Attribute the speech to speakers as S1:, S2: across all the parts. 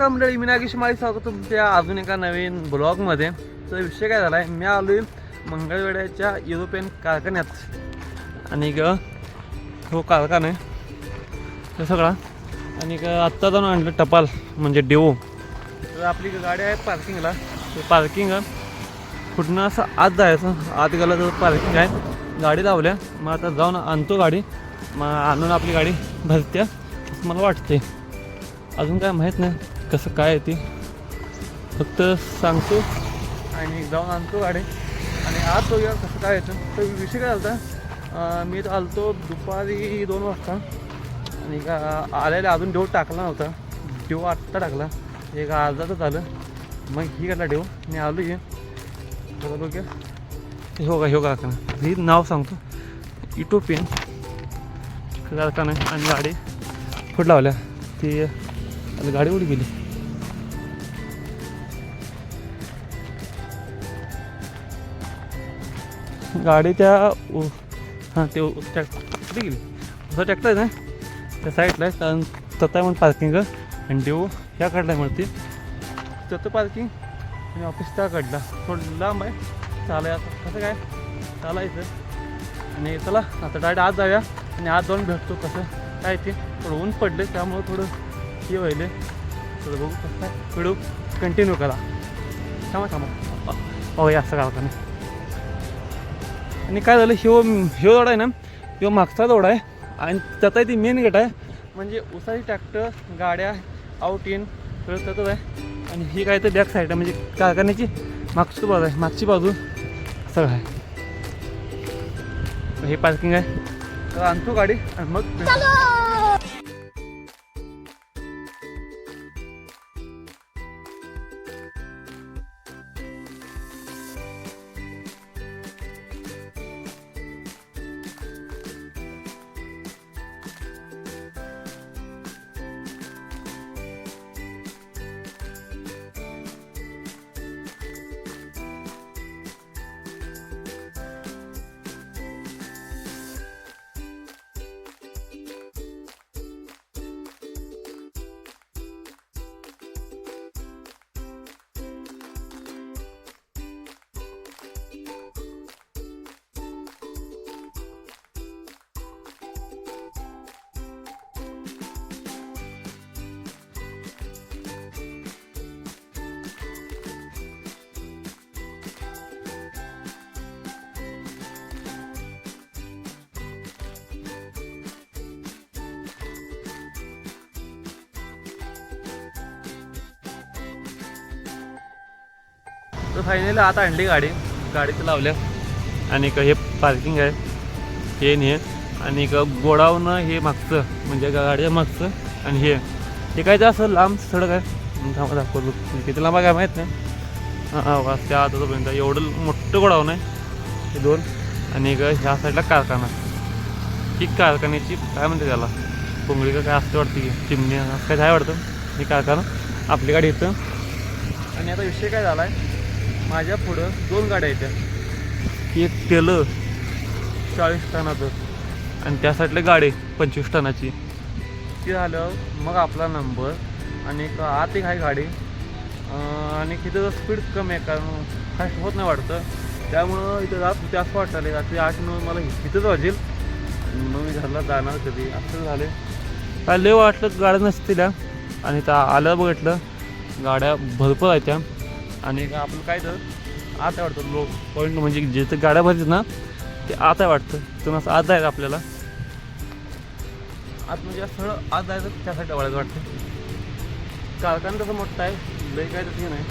S1: नमस्कार मंडळी मी नागेश माळी. स्वागत तुमच्या अजून एका नवीन ब्लॉगमध्ये. तर विषय काय झाला आहे मी आलो आहे मंगळवेड्याच्या युरोपियन कारखान्यात. आणि ग हो कारखाना आहे. तो सगळा. आणि ग आत्ता जाऊन आणलं टपाल म्हणजे डेओ तर आपली गाडी आहे पार्किंगला. ते पार्किंग कुठनं असं आत जायचं. आत गेलं तर पार्किंग आहे. गाडी लावल्या. मग आता जाऊन आणतो गाडी. मग आणून आपली गाडी भरत्या. मला वाटते अजून काय माहीत नाही. कसं काय आहे फक्त सांगतो. आणि जाऊन आणतो गाडी. आणि आज बघूया कसं काय येतं तर विषय काय झाला होता? मी तर आलतो दुपारी दोन वाजता. आणि का आलेला अजून डेव टाकला नव्हता. डेव आत्ता टाकला. एक अर्धाच झालं. मग ही काढला डेव मी आलो ये बघा बघूया. हो का हो का ही नाव सांगतो. इटोपियन कारखाना आणि गाडी. फुट लावल्या. ती आणि गाडी उडी गेली? गाडी त्या हां ते ट्रॅक्टर कुठे गेली? ट्रॅक्टर आहे ना? त्या साईडला आहे. कारण तथा म्हणून पार्किंग आणि देऊ ह्या काढला म्हणते तथं पार्किंग आणि ऑफिस त्या काढला थोडं लांब आहे. चालाय आता. कसं काय? चालायचं आणि चला आता डायरेक्ट आत जाऊया. आणि आत जाऊन भेटतो कसं? काय ते? थोडं ऊन पडले त्यामुळं थोडं हे व्हायले थोडं बघू कसं काय. व्हिडिओ कंटिन्यू करा. थांबा थांबा. हो या असं का नाही आणि काय झालं ह्यो ह्यो जोडा आहे ना ह्यो मागचा जोडा आहे. आणि त्याचा ती मेन गेट आहे. म्हणजे उसाची ट्रॅक्टर गाड्या आउट इन सगळं त्यातच आहे. आणि ही काय तर बॅक साईड आहे. म्हणजे कारखान्याची मागची बाजू आहे. मागची बाजू सगळं आहे. हे पार्किंग आहे. तर आणतो गाडी आणि मग तर फायनली आता आणली गाडी. गाडीचं लावल्या. आणि एक हे पार्किंग आहे. हे नाही हे. आणि एक गोडावनं हे मागचं. म्हणजे गाडीच्या मागचं. आणि हे. हे काय असं लांब सडक आहे? थांबा दाखवतो किती लांब आहे काय माहीत नाही. हां हां त्या आतापर्यंत. एवढं मोठं गोडाऊन आहे. हे दोन. आणि ह्या साईडला कारखाना. ही कारखान्याची काय म्हणते त्याला? पोंगळी काय असते वाटते की? चिमणी काय काय वाटतं? ही कारखाना. आपली गाडी येतं आणि आता विषय काय झाला आहे माझ्या पुढं दोन गाड्या येत्या. एक तेलं चाळीस टनाचं आणि त्या साईडला गाडी पंचवीस टनाची. ती झालं मग आपला नंबर आणि आत एक आहे गाडी. आणि तिथं स्पीड कमी आहे कारण फास्ट होत नाही वाटतं. त्यामुळं इथं रात जास्त वाटतं रात्री आठ नऊ मला इथंच वाजेल. मग मी घरला जाणार कधी असं झाले. काय लय वाटलं गाड्या नसतील. आणि इथं आलं बघितलं गाड्या भरपूर आहेत त्या. आणि का आपलं काय तर आत आहे वाटतं लो पॉईंट म्हणजे जिथे गाड्या भरतात ना ते आता आहे वाटतं. तिथून असं आत जायचं आपल्याला. आत म्हणजे असं आत जायचं त्यासाठी आवडायचं वाटतं. कारखाना तसं मोठं आहे लय काय तसं नाही.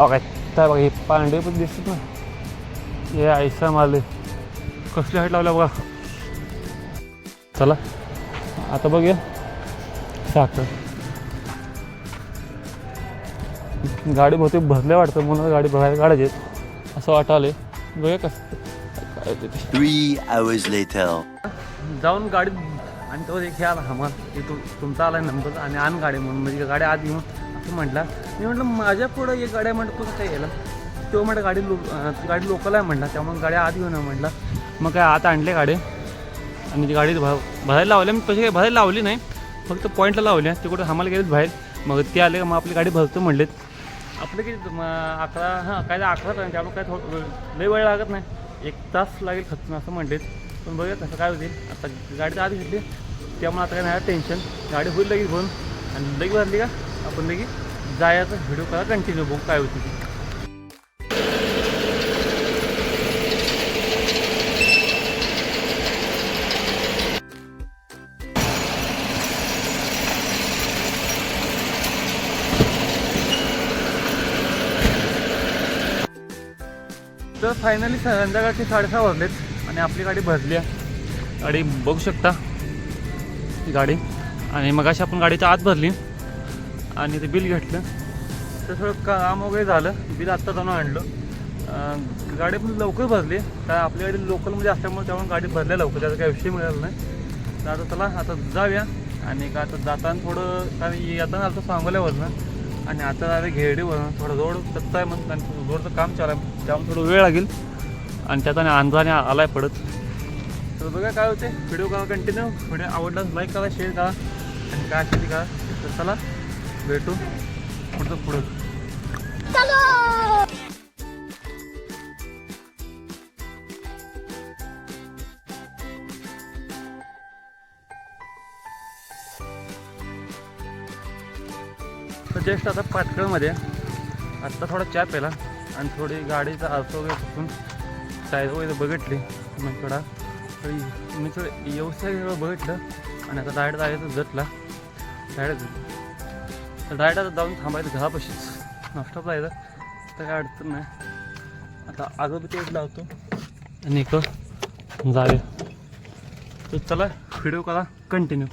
S1: ओके काय बघा हे पांढरे पण दिसतात ना. हे आयसा माले कसली हाईट लावल्या बघा. चला. आता बघूया. साखर. गाडी बहुतेक भरल्या वाटतं म्हणून गाडी बघायला काढायची असं वाटाले बघूया कसं. जाऊन गाडी आणि तो एक ह्या हमा की तू तुमचा आला नंबर आणि आण गाडी म्हणून. म्हणजे गाडी आत घेऊन असं म्हटलं. मी म्हटलं माझ्या पुढं एक गाड्या म्हणतो कसं काय यायला तो म्हणलं गाडी लो गाडी लोकल आहे म्हणला त्यामुळे गाडी आत घेऊन ये म्हणला मग काय आत आणले गाडी. आणि ती गाडी भा भरायला लावल्या मी कशी काय भरायला लावली नाही. फक्त पॉईंटला लावल्या ते कुठं आम्हाला गेलेत बाहेर. मग ते आले का मग आपली गाडी भरतो म्हणलेत. आपलं किती अकरा हां काय अकरा पर्यंत त्यामुळे काय थोडं लई वेळ लागत नाही. एक तास लागेल खचून असं म्हणलेत. पण बघूया कसं काय होतील आता गाडी तर आधी घेतली. त्यामुळे आता काय नाही टेन्शन गाडी होईल लगेच भरून. आणि लगेच भरली का? आपण लगेच जायचं व्हिडिओ करा कंटिन्यू बघू काय होती ती. फायनली संध्याकाळचे साडेसहा वाजलेत आणि आपली गाडी भरली आहे. गाडी बघू शकता ही गाडी. आणि मग अशी आपण गाडीच्या आत भरली आणि ते बिल घेतलं. तर थोडं काम वगैरे झालं. बिल आत्ता जाऊन आणलं. गाडी पण लवकर भरली. तर आपली गाडी लोकलमध्ये असल्यामुळे त्यामुळे गाडी भरल्या लवकर. त्याचा काही विषय मिळाला नाही. तर आता चला आता जाऊया. आणि का आता जाताना थोडं कारण येताना आलं सांगोल्यावरनं. आणि आता आलं घेरडीवरनं थोडं रोड कच्चा आहे म्हणून आणि रोडचं काम चालू आहे. त्यामुळे थोडं वेळ लागेल. आणि त्याचा आणि अंधाने आलाय पडत. तर बघा काय होते व्हिडिओ करा कंटिन्यू व्हिडिओ आवडला लाईक करा शेअर करा. आणि काय शेती करा. तर चला भेटू पुढचं पुढं. जस्ट आता पाटकळमध्ये आत्ता थोडा चहा प्याला आणि थोडी गाडीचा आरसा वगैरे बसून साईज वगैरे बघितली. मग थोडा मी थोडं व्यवसाय बघितलं. आणि आता डायरेक्ट जायचं जटला डायरेक्ट तर डायरेक्ट आता जाऊन थांबायचं घरापाशीच. नाश्ता जायचं. तर काय अडचण नाही. आता अगरबत्ती तेच लावतो. आणि इकडं जावे तर चला व्हिडिओ करा. कंटिन्यू